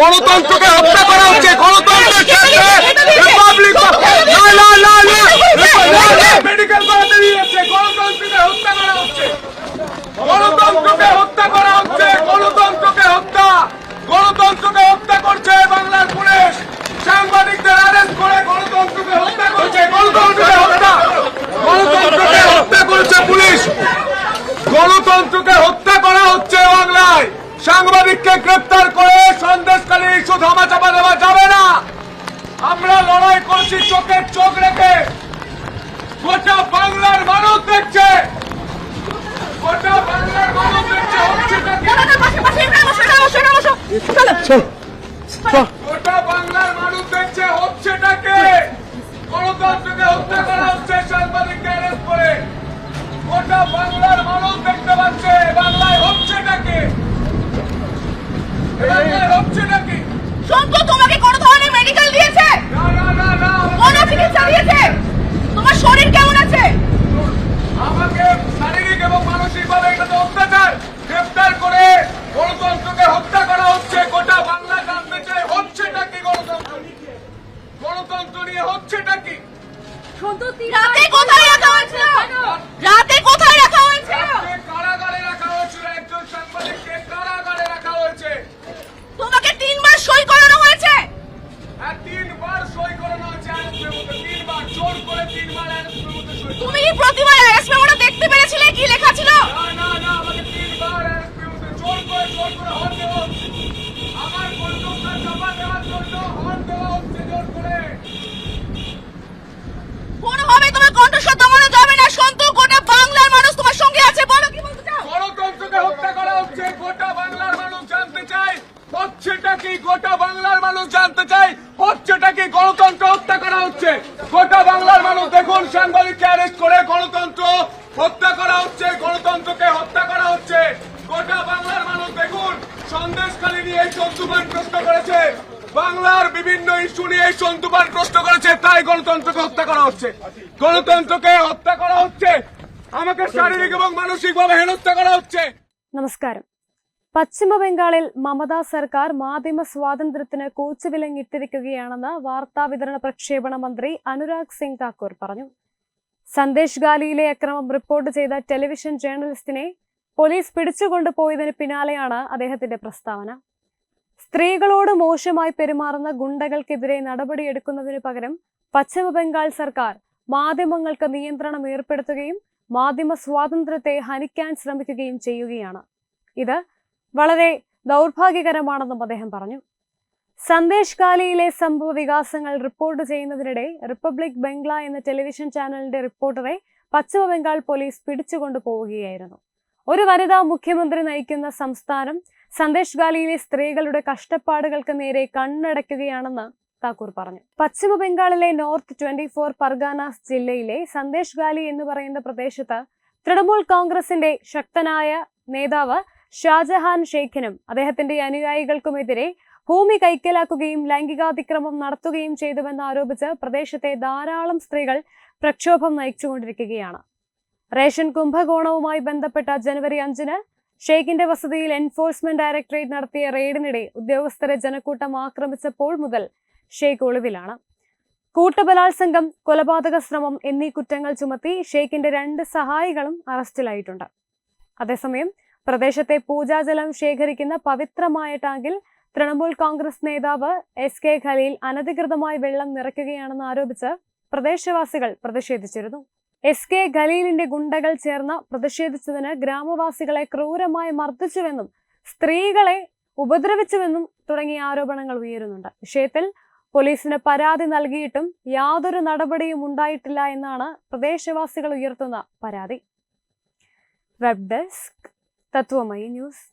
গণতন্ত্রকে হত্যা করা হচ্ছে গণতন্ত্রের সাথে রিপাবলিক না না না না মেডিকেল কলেজে নিয়ে যাচ্ছে গণতন্ত্রকে হত্যা করা হচ্ছে গণতন্ত্রকে হত্যা করা হচ্ছে গণতন্ত্রকে হত্যা গণতন্ত্রকে হত্যা করছে বাংলার পুলিশ সাংবাদিকদের অ্যারেস্ট করে গণতন্ত্রকে হত্যা করছে গণতন্ত্রকে হত্যা গণতন্ত্রকে হত্যা করেছে পুলিশ গণতন্ত্রকে হত্যা করা হচ্ছে বাংলায় সাংবাদিককে গ্রেপ্তার করে সন্দেশকালী ইস্যু ধামাচাপা দেওয়া যাবে না আমরা লড়াই করছি চোখের চোখ রেখে গোটা বাংলার মানুষ দেখছে গোটা বাংলার মানুষ দেখছে হচ্ছেটা কি? গোটা বাংলার মানুষ দেখছে হচ্ছেটাকে গণতন্ত্রকে হত্যা করা হচ্ছে সাংবাদিককে অ্যারেস্ট করে গোটা বাংলার মানুষ দেখতে পাচ্ছে বাংলায় হচ্ছেটাকে বাংলায় হচ্ছেটাকে শঙ্কু তোমাকে কোন ধরনের মেডিকেল দিয়েছে? না না না না কোন চিকিৎসা দিয়েছে? তোমার শরীর কেমন আছে? আমাকে শারীরিক এবং মানসিক ভাবে অত্যাচার। গ্রেফতার করে গণতন্ত্রকে হত্যা করা হচ্ছে গোটা বাংলা জানতে চাই হচ্ছেটা কি গণতন্ত্র? গণতন্ত্র নিয়ে হচ্ছেটা কি? রাতে কোথায় রাখা হয়েছিল? রাতে কোথায় রাখা হয়েছিল? কারাগারে রাখা হয়েছিল একজন সাংবাদিককে কারাগারে রাখা হয়েছে। তোমাকে তিনবার সই করানো হয়েছে? আর তিনবার সই করানো হয়েছে তিনবার জোর করে তিনবার আইনের মধ্যে সই করানো তুমি কি প্রতিবার অ্যারেস্ট মেমোটা দেখতে পেরেছিলে কি লেখা ছিল? না না না আমাকে তিনবার আইনের মধ্যে জোর করে জোর করে হন দেওয়া সন্দেশখালী নিয়ে এই সন্তুবান প্রশ্ন করেছে বাংলার বিভিন্ন ইস্যু নিয়ে এই সন্তুবান প্রশ্ন করেছে তাই গণতন্ত্রকে হত্যা করা হচ্ছে গণতন্ত্রকে হত্যা করা হচ্ছে আমাকে শারীরিক এবং মানসিক ভাবে হেনস্থা করা হচ্ছে നമസ്കാരം പശ്ചിമ ബംഗാളിൽ മമതാ സർക്കാർ മാധ്യമ സ്വാതന്ത്ര്യത്തിന് കൂച്ചുവിലങ്ങിട്ടിരിക്കുകയാണെന്ന് വാർത്താവിതരണ പ്രക്ഷേപണ മന്ത്രി അനുരാഗ് സിംഗ് താക്കൂർ പറഞ്ഞു സന്ദേശ് ഗാലിയിലെ അക്രമം റിപ്പോർട്ട് ചെയ്ത ടെലിവിഷൻ ജേർണലിസ്റ്റിനെ പോലീസ് പിടിച്ചുകൊണ്ടുപോയതിന് പിന്നാലെയാണ് അദ്ദേഹത്തിന്റെ പ്രസ്താവന സ്ത്രീകളോട് മോശമായി പെരുമാറുന്ന ഗുണ്ടകൾക്കെതിരെ നടപടിയെടുക്കുന്നതിന് പകരം പശ്ചിമ ബംഗാൾ സർക്കാർ മാധ്യമങ്ങൾക്ക് നിയന്ത്രണം ഏർപ്പെടുത്തുകയും മാധ്യമ സ്വാതന്ത്ര്യത്തെ ഹനിക്കാൻ ശ്രമിക്കുകയും ചെയ്യുകയാണ്. ഇത് വളരെ ദൗർഭാഗ്യകരമാണെന്നും അദ്ദേഹം പറഞ്ഞു. സന്ദേശ് കാലിയിലെ സംഭവ വികാസങ്ങൾ റിപ്പോർട്ട് ചെയ്യുന്നതിനിടെ റിപ്പബ്ലിക് ബംഗ്ല എന്ന ടെലിവിഷൻ ചാനലിന്റെ റിപ്പോർട്ടറെ പശ്ചിമ ബംഗാൾ പോലീസ് പിടിച്ചുകൊണ്ടു പോവുകയായിരുന്നു ഒരു വനിതാ മുഖ്യമന്ത്രി നയിക്കുന്ന സംസ്ഥാനം സന്ദേശ് ഗാലിയിലെ സ്ത്രീകളുടെ കഷ്ടപ്പാടുകൾക്ക് നേരെ കണ്ണടയ്ക്കുകയാണെന്ന് താക്കൂർ പറഞ്ഞു. പശ്ചിമ ബംഗാളിലെ നോർത്ത് ട്വന്റി ഫോർ പർഗാനാസ് ജില്ലയിലെ സന്ദേശ് ഗാലി എന്ന് പറയുന്ന പ്രദേശത്ത് തൃണമൂൽ കോൺഗ്രസിന്റെ ശക്തനായ നേതാവ് ഷാജഹാൻ ഷെയ്ഖിനും അദ്ദേഹത്തിന്റെ അനുയായികൾക്കുമെതിരെ ഭൂമി കൈക്കലാക്കുകയും ലൈംഗികാതിക്രമം നടത്തുകയും ചെയ്തുവെന്ന് ആരോപിച്ച് പ്രദേശത്തെ ധാരാളം സ്ത്രീകൾ പ്രക്ഷോഭം നയിച്ചുകൊണ്ടിരിക്കുകയാണ്. റേഷൻ കുംഭകോണവുമായി ബന്ധപ്പെട്ട ജനുവരി അഞ്ചിന് ഷെയ്ഖിന്റെ വസതിയിൽ എൻഫോഴ്സ്മെന്റ് ഡയറക്ടറേറ്റ് നടത്തിയ റെയ്ഡിനിടെ ഉദ്യോഗസ്ഥരെ ജനക്കൂട്ടം ആക്രമിച്ചപ്പോൾ മുതൽ ഷെയ്ഖ് ഒളിവിലാണ്. കൂട്ടബലാത്സംഗം കൊലപാതക ശ്രമം എന്നീ കുറ്റങ്ങൾ ചുമത്തി ഷെയ്ഖിന്റെ രണ്ട് സഹായികളും അറസ്റ്റിലായിട്ടുണ്ട്. അതേസമയം പ്രദേശത്തെ പൂജാജലം ശേഖരിക്കുന്ന പവിത്രമായ ടാങ്കിൽ തൃണമൂൽ കോൺഗ്രസ് നേതാവ് എസ് കെ ഖലീൽ അനധികൃതമായി വെള്ളം നിറയ്ക്കുകയാണെന്ന് ആരോപിച്ച് പ്രദേശവാസികൾ പ്രതിഷേധിച്ചിരുന്നു. എസ് കെ ഖലീലിന്റെ ഗുണ്ടകൾ ചേർന്ന് പ്രതിഷേധിച്ചതിന് ഗ്രാമവാസികളെ ക്രൂരമായി മർദ്ദിച്ചുവെന്നും സ്ത്രീകളെ ഉപദ്രവിച്ചുവെന്നും തുടങ്ങിയ ആരോപണങ്ങൾ ഉയരുന്നുണ്ട്. വിഷയത്തിൽ പോലീസിന് പരാതി നൽകിയിട്ടും യാതൊരു നടപടിയും ഉണ്ടായിട്ടില്ല എന്നാണ് പ്രദേശവാസികൾ ഉയർത്തുന്ന പരാതി. Web desk Tatwamayi news.